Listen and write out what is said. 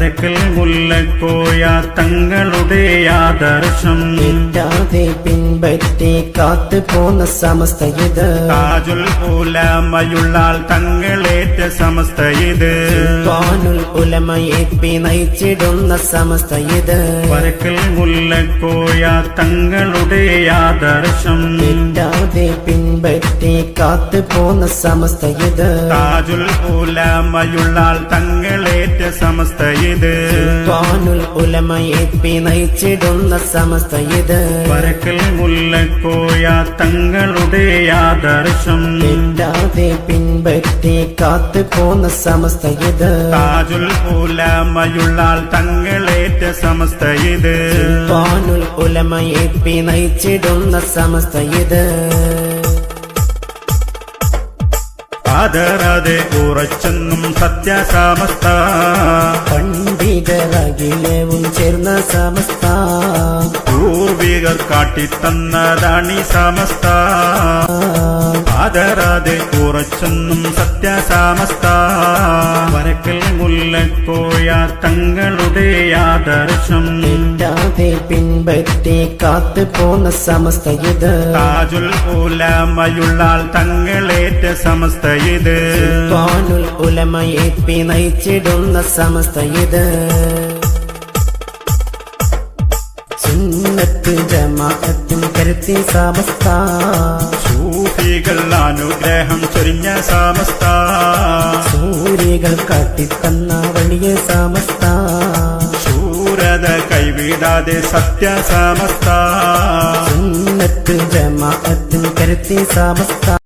വരക്കൽ മുല്ലക്കോയ തങ്ങളുടെ ആദർശം. തെറ്റാതെ പിൻപറ്റി കാത്തു പോന്ന സമസ്ത ഇത്. താജുൽ ഉലമയുള്ളാൾ തങ്ങളേറ്റ സമസ്ത ഇത്. പാനുൽ ഉലമയെ പി നയിച്ചിടുന്ന സമസ്ത ഇത്. മുല്ല മുല്ലക്കോയ തങ്ങളുടെ ആദർശം. തെറ്റാതെ പിൻപറ്റി കാത്തു പോന്ന സമസ്ത ഇത്. താജുൽ ഉലമയുള്ളാൾ തങ്ങളേറ്റ സമസ്ത ഇത്. പാനുൽ ഉലമയെ പി നയിച്ചിടുന്ന സമസ്ത ഇത്. വരക്കൽ മുല്ലക്കോയ തങ്ങളുടെ ആദർശം. തെറ്റാതെ പിൻപറ്റി കാത്തു പോന്ന സമസ്ത ഇത്. താജുൽ ഉലമയുള്ളാൾ തങ്ങളേറ്റ സമസ്ത ഇത്. പാനുൽ ഉലമയെ പി നയിച്ചിടുന്ന സമസ്ത ഇത്. ആദരാതെ ഉറച്ചെന്നും സത്യസമസ്ത. പണ്ഡിതരകിലവും ചേർന്ന സമസ്ത. പൂർവികർ കാട്ടിത്തന്നതാണി സമസ്ത. ആദരാതെ കുറച്ചൊന്നും സത്യസാമസ്ത. വരക്കൽ മുല്ലക്കോയ തങ്ങളുടെ ആദർശം. ഇല്ലാതെ പിൻപറ്റി കാത്തു പോന്ന സമസ്ത ഇത്. താജുൽ ഉലമയുള്ളാൾ തങ്ങളേറ്റ സമസ്ത ഇത്. പാനുൽ ഉലമയെ പി നയിച്ചിടുന്ന സമസ്ത ഇത്. സുന്നത്ത് ജമാഅത്തും കരുത്തി സമസ്ത. സൂഫികൾ അനുഗ്രഹം ചൊരിഞ്ഞ സമസ്ത. സൂര്യകൾ കാട്ടിത്തന്ന വലിയ സമസ്ത. ശൂരത കൈവിടാതെ സത്യസമസ്ത സുന്നത്ത് ജമാഅത്തും കരുത്തി സമസ്ത.